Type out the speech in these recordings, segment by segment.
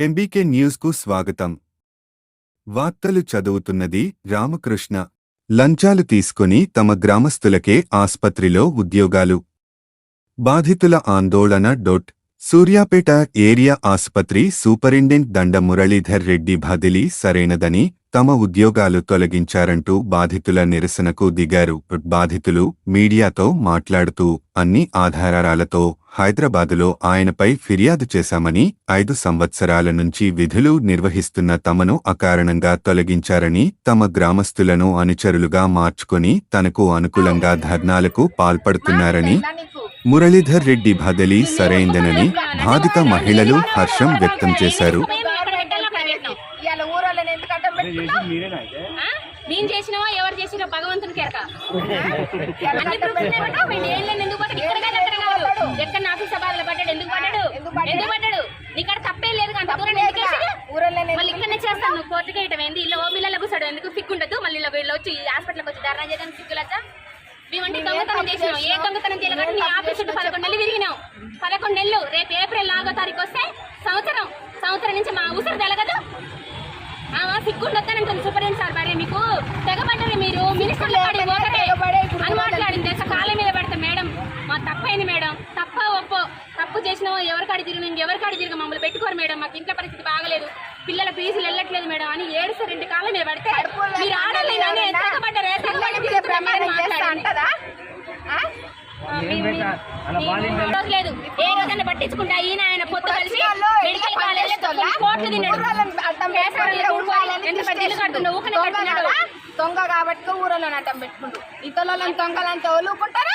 MBK న్యూస్కు స్వాగతం. వార్తలు చదువుతున్నది రామకృష్ణ. లంచాలు తీసుకుని తమ గ్రామస్తులకే ఆస్పత్రిలో ఉద్యోగాలు. బాధితుల ఆందోళన డొట్. సూర్యాపేట ఏరియా ఆసుపత్రి సూపరింటెండెంట్ దండ మురళీధర్ రెడ్డి బదిలీ సరైనదని తమ ఉద్యోగాలు తొలగించారంటూ బాధితుల నిరసనకు దిగారు. బాధితులు మీడియాతో మాట్లాడుతూ అన్ని ఆధారాలతో హైదరాబాదులో ఆయనపై ఫిర్యాదు చేశామని ఐదు సంవత్సరాల నుంచి విధులు నిర్వహిస్తున్న తమను అకారణంగా తొలగించారని తమ గ్రామస్తులను అనుచరులుగా మార్చుకొని తనకు అనుకూలంగా ధర్నాలకు పాల్పడుతున్నారని మురళీధర్ రెడ్డి బదిలీ సరైందనని బాధిత మహిళలు హర్షం వ్యక్తం చేశారు. మేము చేసినావా ఎవరు చేసినా భగవంతునికి ఎరక అన్ని ప్రూఫ్స్ ఏం లేని ఎందుకు పడ్డాడు? ఇక్కడ కాదు అక్కడ కాదు. ఎక్కడ ఆఫీస్ సభలో పడ్డాడు? ఎందుకు పడ్డాడు? ఎందుకు పడ్డాడు? నీకాడ తప్పే లేదు అంత దూరం మళ్ళీ ఇక్కడనే చేస్తాను నువ్వు కోర్టుకి వేయటం ఏంది? ఇలా ఓ పిల్లలు కూర్చోడు ఎందుకు సిక్కు ఉండదు? మళ్ళీ ఇలా వీళ్ళు వచ్చి హాస్పిటల్కి వచ్చి ధర్నా చేయడానికి సిగ్గులచ్చా మేమంటే దొంగతనం చేసినాం. ఏ దొంగతనం చేయలేదు నీ ఆఫీస్ పదకొండు నెలలు తిరిగినాం. పదకొండు నెలలు రేపు ఏప్రిల్ నాలుగో తారీఖు వస్తే సంవత్సరం ఆమె సిగ్గుండొద్దానంటుంది సూపరింటెండెంట్ సార్ మరి మీకు? తెగబడ్డరు మీరు. మినిస్టర్ల తెగబడే ఇప్పుడు అని మాట్లాడింది. తెలుసా కాళ్ళ మీద పెడతా మేడం మా తప్పైంది మేడం? తప్ప ఒప్పో? తప్పు చేసినావో ఎవరి కాడి తిరిగి నేను ఎవరి కాడి తిరిగి మమ్మల్ని పెట్టుకోరు మేడం. మాకు ఇంట్లో పరిస్థితి బాగలేదు. పిల్లల ఫీజులు వెళ్ళట్లేదు మేడం అని ఏడుస్తారు రెండు కాళ్ళ మీద పడితే మీరు ఆడలేదని తెగబడ్డరే. అంటదా? లేదు. ఏ రోజైనా పట్టించుకుంటా. ఈయన ఆయన పొత్తు కలిసి మెడికల్ కాలేజ్? కోట్లు తిన్నాడు. ఎంత పెద్ద ఇల్లు కడుతుండో ఊకనే దొంగ కాబట్టి ఊరోళ్ళని అడ్డం పెట్టుకుంటూ ఇతరులను దొంగలంతా ఒలుకుంటారా?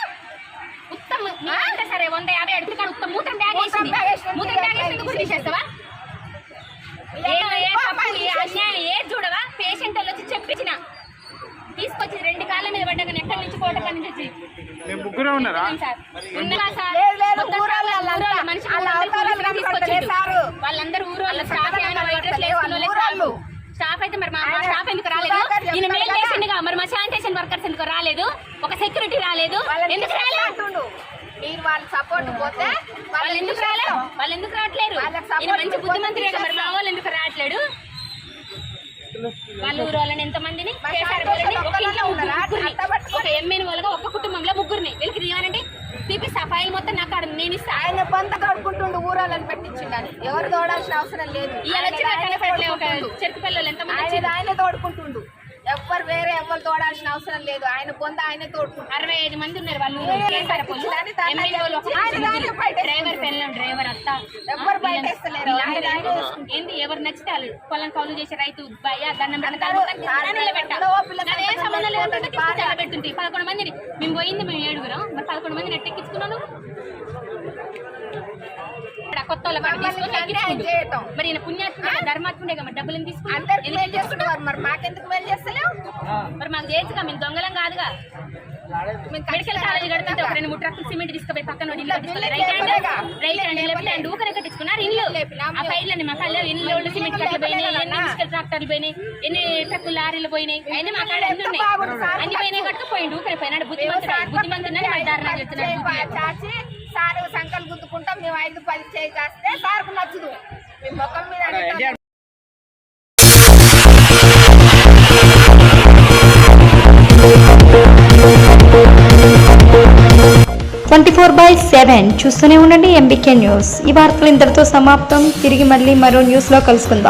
ఉత్తమ అంటే సరే వంద యాభై అడుగులు ఉత్తమ మూత్రం బ్యాగ్ మూత్రం వేసింది. బ్యాగ్ వేసింది. మూత్రం బ్యాగ్ వేసింది గురించి తీసేస్తావా? అన్యాయం ఏ చూడవా? పేషెంట్ వచ్చి చెప్పించిన తీసుకొచ్చి రెండు కాళ్ళ మీద పడ్డాక ఎక్కడి నుంచి కోట ముగ్గురే ఉన్నారా? సార్. వాళ్ళందరూ ఊరోళ్ళ. వాళ్ళ అయితే మరి మా స్టాఫ్ ఎందుకు రాలేదు? చెప్తాడు మెయిల్. చేసిండుగా మరి మా శానిటేషన్ వర్కర్స్ ఎందుకు రాలేదు? ఒక సెక్యూరిటీ రాలేదు. ఎందుకు రాలేదు మీరు వాళ్ళ సపోర్ట్ పోతే వాళ్ళు ఎందుకు రాలేదు వాళ్ళు ఎందుకు రావట్లేరు? మంచి మరి మా. వాళ్ళు ఎందుకు రావట్లేడు? వాళ్ళ ఊరు వాళ్ళని ఎంత మందిని? మా కేసీఆర్ శాంతి వాళ్ళని ఒక ఇంట్లో? ముగ్గురిని. ఒక ఎమ్మెన్ వాళ్ళగా ఒక కుటుంబంలో ముగ్గురిని. వీళ్ళకి తీయమనండి. తీపిస్తా ఫైల్ మొత్తం నాకు నేను ఇస్తా. ఆయన ఊరోళ్ళని పెట్టించిండని. ఎవరు తోడాల్సిన అవసరం లేదు. ఆయన ఆయనే తోడుకుంటుండు. ఎవ్వరు వేరే ఎవ్వరు తోడాల్సిన అవసరం లేదు. ఆయన పొంద ఆయనే తోడుకుంటుండు. అరవై ఐదు మంది ఉన్నారు వాళ్ళు డ్రైవర్ పెళ్ళం డ్రైవర్ అత్త. ఎవ్వరు ఏంది ఎవరు నచ్చితే వాళ్ళు పొలం కౌలు చేసే రైతు భయ దండం. పెట్టుంటే పదకొండు మందిని. మేము పోయింది మేము ఏడుగురం. మరి పదకొండు మందిని ఎట్టెక్కించుకున్నాను కొత్త వాళ్ళ కాడ తీసుకొని. మరి ఈయన పుణ్యాత్మ ధర్మాత్ముడే కదా మరి డబ్బులు చేస్తున్నారు మరి మాకెందుకు మేలు చేస్తలేవు? మరి మాకు చేయొచ్చుగా మేము దొంగలం కాదుగా. మెడికల్ కాలేజ్ కడుతుంటే ఒక రెండు మూడు ట్రక్కులు సిమెంట్ తీసుకుపోయి పక్కన ఇల్లు రైట్ హ్యాండ్ లేపలేగా. రైట్ హ్యాండ్ లెఫ్ట్ హ్యాండ్ ఊకనే కట్టించుకున్నారు ఇల్లు. ఆ మా కళ్ళ ఇల్లు వాళ్ళు సిమెంట్ కట్టలు పోయినాయి ఎన్ని ట్రాక్టర్లు పోయినాయి ఎన్ని ట్రక్కులు లారీలు పోయినాయి అన్ని మా కాడ అన్ని ఉన్నాయి. అన్ని పోయినాయి కట్టుకు పోయిండు ఊకనే పోయినాడు బుద్ధిమంతుడు బుద్ధిమంతుడని మరి ధారణ చెప్తున్నాడు సారు సంకలు గుద్దుకుంటాం మేము ఐదు పది చేయి కాస్తే సార్కు నచ్చదు. మీ ముఖం మీద. ట్వంటీ ఫోర్ బై సెవెన్ చూస్తూనే ఉండండి ఎంబీకే న్యూస్. ఈ వార్తలు ఇంతటితో సమాప్తం. తిరిగి మళ్ళీ మరో న్యూస్లో కలుసుకుందాం.